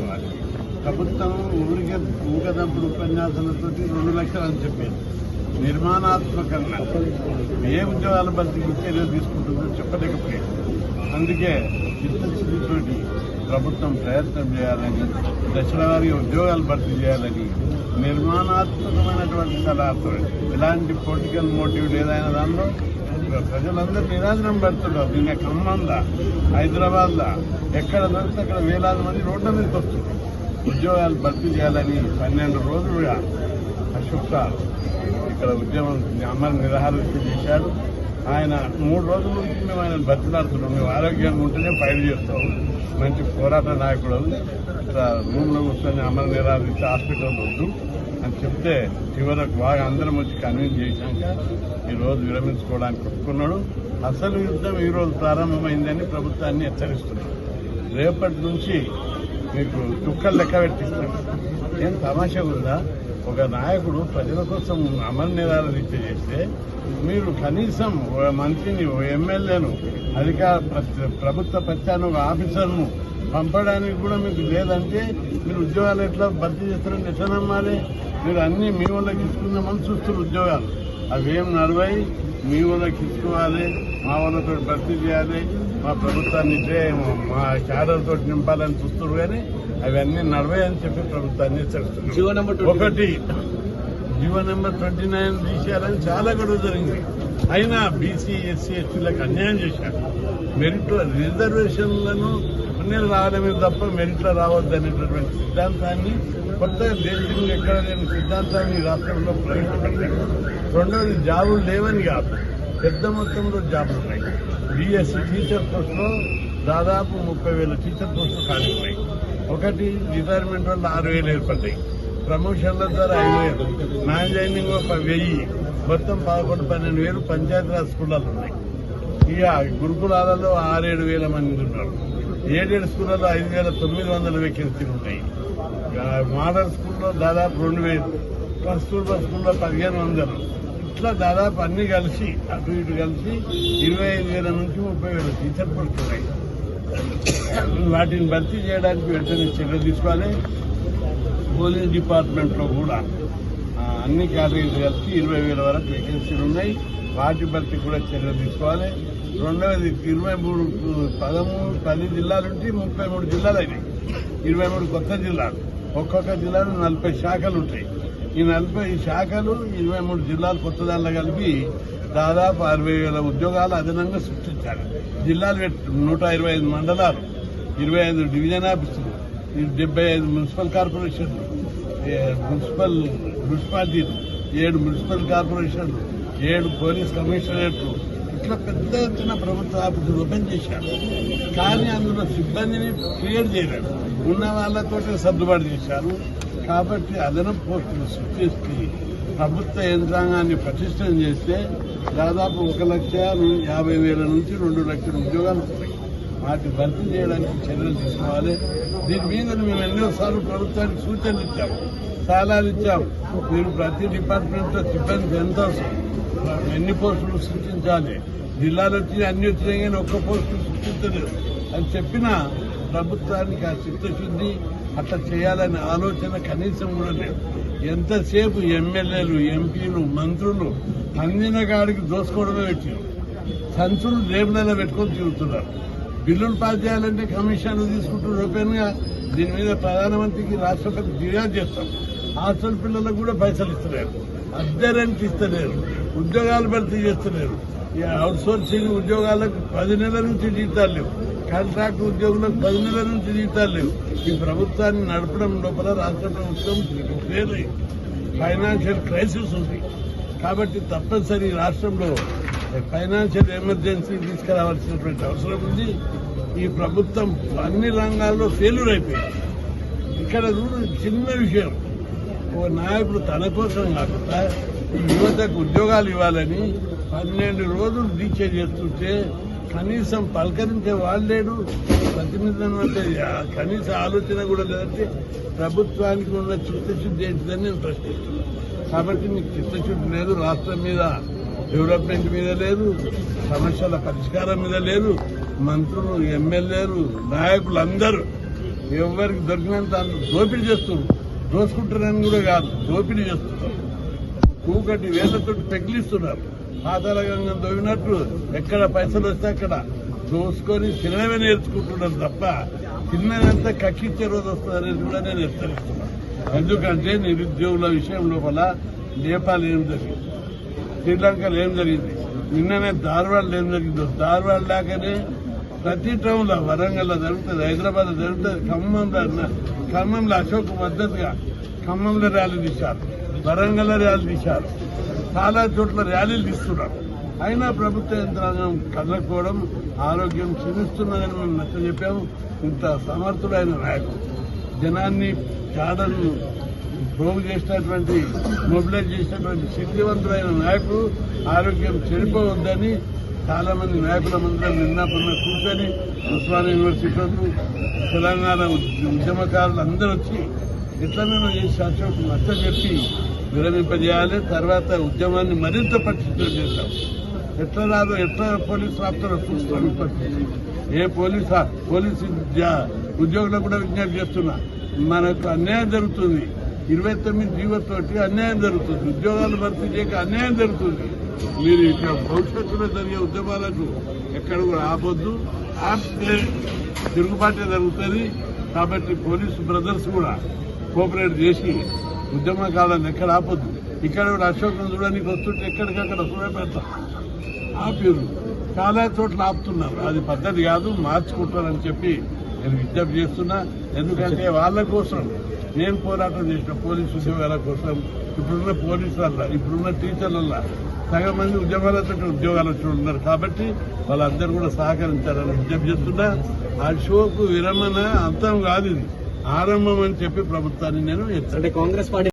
తీసుకోవాలి ప్రభుత్వం ఊరికే ఊకదంపుడు ఉపన్యాసాలతో రెండు లక్షలు అని చెప్పేది నిర్మాణాత్మకంగా ఏ ఉద్యోగాల భర్తీకి చర్యలు తీసుకుంటుందో చెప్పలేకపోయింది అందుకే చిత్తశుద్ధితోటి ప్రభుత్వం ప్రయత్నం చేయాలని దశల వారి ఉద్యోగాలు భర్తీ చేయాలని నిర్మాణాత్మకమైనటువంటి సలహాతో ఎలాంటి పొలిటికల్ మోటివ్ లేదైన దానిలో ప్రజలందరూ నిరాజనం పెడుతున్నారు నిన్న ఖమ్మంలా హైదరాబాద్లా ఎక్కడ దొరికితే అక్కడ వేలాది మంది రోడ్ల మీదకి వస్తున్నారు ఉద్యోగాలు భర్తీ చేయాలని పన్నెండు రోజులుగా అశోక్ సార్ ఇక్కడ ఉద్యమం అమలు నిరాహారదీక్ష చేశారు. ఆయన మూడు రోజుల నుంచి మేము ఆయన బతిలాడుతున్నాం మేము ఆరోగ్యంగా ఉంటేనే ఫైట్ చేస్తాం. మంచి పోరాట నాయకుడు. ఇక్కడ రూమ్లో కూర్చొని అమలు నిరాహారదీక్ష హాస్పిటల్ వద్దు. అని చెప్తే చివరకు బాగా అందరం వచ్చి కన్విన్స్ చేశాక ఈరోజు విరమించుకోవడానికి ఒప్పుకున్నాడు. అసలు యుద్ధం ఈరోజు ప్రారంభమైందని ప్రభుత్వాన్ని హెచ్చరిస్తున్నాడు రేపటి నుంచి మీకు చుక్కలు లెక్క పెట్టిస్తాడు ఏం తమాషా ఉందా? ఒక నాయకుడు ప్రజల కోసం అమర రీత్య చేస్తే మీరు కనీసం ఒక మంత్రిని ఓ ఎమ్మెల్యేను అధికార ప్రభుత్వ ప్రత్యాన ఒక ఆఫీసర్ను పంపడానికి కూడా మీకు లేదంటే మీరు ఉద్యోగాలు ఎట్లా భర్తీ చేస్తారని ఎట్లా నమ్మాలి మీరు అన్ని మీ వాళ్ళకి ఇచ్చుకుందామని చూస్తున్నారు ఉద్యోగాలు. అవేం నడవాయి మీ వాళ్ళకి ఇచ్చుకోవాలి మా వాళ్ళతో భర్తీ చేయాలి మా ప్రభుత్వాన్ని మా క్యాడర్తో నింపాలని చూస్తున్నారు కానీ అవన్నీ నడవాయి అని చెప్పి ప్రభుత్వాన్ని హెచ్చరిస్తున్నారు. నెంబర్ ఒకటి జీవో నెంబర్ ట్వంటీ నైన్ తీసేయాలని చాలా గడువు జరిగింది. అయినా బీసీ ఎస్సీ ఎస్టీలకు అన్యాయం చేశారు. మెరిట్ రిజర్వేషన్లను పుణ్యాలు రావడమే తప్ప మెరిట్లో రావద్దు అనేటటువంటి సిద్ధాంతాన్ని కొత్తగా దేశంలో ఎక్కడ లేని సిద్ధాంతాన్ని రాష్ట్రంలో ప్రవేశపెట్టాడు రెండవది జాబులు లేవని కాదు పెద్ద మొత్తంలో జాబులు ఉన్నాయి. బీఎస్సీ టీచర్ పోస్టులో దాదాపు ముప్పై వేల టీచర్ పోస్టులు ఖాళీ ఉన్నాయి. ఒకటి రిటైర్మెంట్ వల్ల ఆరు వేలు ఏర్పడ్డాయి. ప్రమోషన్ల ద్వారా ఐదు వేలు నాన్ జాయినింగ్ ఒక వెయ్యి మొత్తం పదకొండు పన్నెండు వేలు పంచాయతీరాజ్ స్కూళ్ళలో ఉన్నాయి. ఇక గురుకులాలలో ఆరేడు వేల మంది ఉన్నారు. ఎయిడెడ్ స్కూళ్ళలో ఐదు వేల తొమ్మిది వందల వేకెన్సీలు ఉంటాయి మోడల్ స్కూల్లో దాదాపు రెండు వేలు. కస్తూర్బా స్కూల్లో పదిహేను వందలు. ఇట్లా దాదాపు అన్ని కలిసి అటు ఇటు కలిసి ఇరవై ఐదు వేల నుంచి ముప్పై వేల టీచర్ పడుతున్నాయి. వాటిని భర్తీ చేయడానికి వెంటనే చర్యలు తీసుకోవాలి. పోలీస్ డిపార్ట్మెంట్లో కూడా అన్ని కాలేజీలు కలిసి ఇరవై వేల వరకు వేకెన్సీలు ఉన్నాయి. పార్టీ భర్తీ కూడా చర్యలు తీసుకోవాలి. రెండవది ఇరవై మూడు పదమూడు పది జిల్లాలు ఉంటే ముప్పై మూడు జిల్లాలు అయినాయి. ఇరవై మూడు కొత్త జిల్లాలు. ఒక్కొక్క జిల్లాలో నలభై శాఖలు ఉంటాయి. ఈ నలభై శాఖలు ఇరవై మూడు జిల్లాలు కొత్త దానిలో కలిపి దాదాపు అరవై వేల ఉద్యోగాలు అదనంగా సృష్టించారు. జిల్లాలు నూట ఇరవై ఐదు మండలాలు ఇరవై ఐదు డివిజన్ ఆఫీసులు ఈ డెబ్బై ఐదు మున్సిపల్ కార్పొరేషన్లు మున్సిపల్ మున్సిపాలిటీలు ఏడు మున్సిపల్ కార్పొరేషన్లు ఏడు పోలీస్ కమిషనరేట్లు. ఇట్లా పెద్ద ఎత్తున ప్రభుత్వ ఆఫీసులు ఓపెన్ చేశారు. కానీ అందులో సిబ్బందిని క్రియేట్ చేయలేదు. ఉన్న వాళ్ళతో సర్దుబాటు చేశారు. కాబట్టి అదనపు పోస్టులు సృష్టిస్తే ప్రభుత్వ యంత్రాంగాన్ని పటిష్టం చేస్తే దాదాపు ఒక లక్ష యాభై వేల నుంచి రెండు లక్షల ఉద్యోగాలు వస్తాయి. వాటి భర్తీ చేయడానికి చర్యలు తీసుకోవాలి. దీని మీద మేము ఎన్నోసార్లు ప్రభుత్వానికి సూచనలు ఇచ్చాము సలహాలు ఇచ్చాము. మీరు ప్రతి డిపార్ట్మెంట్లో సిబ్బంది ఎంత ఎన్ని పోస్టులు సృష్టించాలి జిల్లాలు వచ్చి అన్ని వచ్చినాయి కానీ ఒక్క పోస్టు సృష్టించలేదు అని చెప్పినా ప్రభుత్వానికి ఆ చిత్తశుద్ధి అట్లా చేయాలనే ఆలోచన కనీసం కూడా లేదు. ఎంతసేపు ఎమ్మెల్యేలు ఎంపీలు మంత్రులు అందిన కాడికి దోసుకోవడమే పెట్టారు. సంచులు జేబులలో పెట్టుకొని తిరుగుతున్నారు. బిల్లులు పాస్ చేయాలంటే కమిషన్లు తీసుకుంటున్న ఓపెన్గా దీని మీద ప్రధానమంత్రికి రాష్ట్రపతి ఫిర్యాదు చేస్తాం. హాస్టల్ పిల్లలకు కూడా పైసలు ఇస్తలేరు. అద్దె రెంట్ ఇస్తలేరు. ఉద్యోగాలు భర్తీ చేస్తలేరు. ఈ అవుట్ సోర్సింగ్ ఉద్యోగాలకు పది నెలల నుంచి జీతాలు లేవు. కాంట్రాక్ట్ ఉద్యోగులకు పది నెలల నుంచి జీతాలు లేవు. ఈ ప్రభుత్వాన్ని నడపడం లోపల రాష్ట్ర ప్రభుత్వం పేరు ఫైనాన్షియల్ క్రైసిస్ ఉంది. కాబట్టి తప్పనిసరి ఈ రాష్ట్రంలో ఫైనాన్షియల్ ఎమర్జెన్సీ తీసుకురావాల్సినటువంటి అవసరం ఉంది. ఈ ప్రభుత్వం అన్ని రంగాల్లో ఫెయిల్యూర్ అయిపోయింది. ఇక్కడ చిన్న విషయం. ఓ నాయకుడు తన కోసం కాకుండా ఈ యువతకు ఉద్యోగాలు ఇవ్వాలని పన్నెండు రోజులు దీక్ష చేస్తుంటే కనీసం పలకరించే వాళ్ళు లేడు. ప్రతినిధులను అంటే కనీస ఆలోచన కూడా లేదంటే ప్రభుత్వానికి ఉన్న చిత్తశుద్ధి ఏంటిదని నేను ప్రశ్నిస్తున్నాను కాబట్టి మీకు చిత్తశుద్ధి లేదు రాష్ట్రం మీద డెవలప్మెంట్ మీద లేదు సమస్యల పరిష్కారం మీద లేదు మంత్రులు ఎమ్మెల్యేలు నాయకులు అందరూ ఎవరికి దొరికినంత అంత దోపిడీ చేస్తున్నారు. దోసుకుంటున్నారని కూడా కాదు దోపిడీ చేస్తున్నారు. కూకటి వేళ్ళతో పెగిలిస్తున్నారు పాతాల దోవినట్లు ఎక్కడ పైసలు వస్తే అక్కడ దోసుకొని తినడమే నేర్చుకుంటున్నారు తప్ప తిన్నదంతా కక్కిచ్చే రోజు వస్తుందనేది కూడా నేను హెచ్చరిస్తున్నాను. ఎందుకంటే నిరుద్యోగుల విషయం లోపల నేపాల్ ఏం జరిగింది? శ్రీలంకలో ఏం జరిగింది? నిన్ననే ధార్వాడలో ఏం జరిగిందో? ధార్వాడ లేకనే ప్రతి టౌన్ వరంగల్లో వరంగల్ జరుగుతుంది. హైదరాబాద్ జరుగుతుంది ఖమ్మంలో ఖమ్మంలో అశోక్ మద్దతుగా ఖమ్మంలో ర్యాలీ తీశారు వరంగల్ ర్యాలీ తీశారు. చాలా చోట్ల ర్యాలీలు తీస్తున్నారు. అయినా ప్రభుత్వ యంత్రాంగం కదలకపోవడం ఆరోగ్యం క్షీణిస్తున్నదని మేము నచ్చ చెప్పాము. ఇంత సమర్థుడైన నాయకుడు జనాన్ని కాడను ప్రోగు చేసినటువంటి మొబిలైజ్ చేసినటువంటి శక్తివంతుడైన నాయకుడు ఆరోగ్యం చెడిపోవద్దని చాలా మంది నాయకుల మందరం నిన్న కూర్చొని ఉస్మానియా యూనివర్సిటీ తెలంగాణ ఉద్యమకారులు అందరూ వచ్చి ఎట్లనైనా చేసి అశోక్ నచ్చ చెప్పి విరమింపజేయాలి తర్వాత ఉద్యమాన్ని మరింత పటిష్టం చేస్తాం ఎట్లా రాదు ఎట్లా పోలీసు ఆపుతారో చూస్తాం పరిస్థితి. ఏ పోలీస్ పోలీసు ఉద్యోగులకు కూడా విజ్ఞప్తి చేస్తున్నా మనకు అన్యాయం జరుగుతుంది. ఇరవై తొమ్మిది జీవోతోటి అన్యాయం జరుగుతుంది. ఉద్యోగాలు భర్తీ చేయక అన్యాయం జరుగుతుంది. మీరు ఇక్కడ భవిష్యత్తులో జరిగే ఉద్యమాలకు ఎక్కడ కూడా ఆపొద్దు. ఆపితే తిరుగుబాటే జరుగుతుంది. కాబట్టి పోలీసు బ్రదర్స్ కూడా కోఆపరేట్ చేసి ఉద్యమకాలను ఎక్కడ ఆపొద్దు. ఇక్కడ కూడా అశోకం చూడడానికి వస్తుంటే ఎక్కడికక్కడ చూడపెడతాం ఆపిరు. చాలా చోట్ల ఆపుతున్నారు. అది పద్ధతి కాదు. మార్చుకుంటారని చెప్పి నేను విజ్ఞప్తి చేస్తున్నా. ఎందుకంటే వాళ్ళ కోసం నేను పోరాటం చేసిన పోలీసు ఉద్యోగాల కోసం ఇప్పుడున్న పోలీసుల ఇప్పుడున్న టీచర్ల సగం మంది ఉద్యోగాలతో ఉద్యోగాలు వచ్చి ఉన్నారు కాబట్టి వాళ్ళందరూ కూడా సహకరించాలని విజ్ఞప్తి చేస్తున్నా. ఆ షోకు విరమణ అంతం కాదు ఇది. ఆరంభం అని చెప్పి ప్రభుత్వాన్ని నేను అంటే కాంగ్రెస్ పార్టీ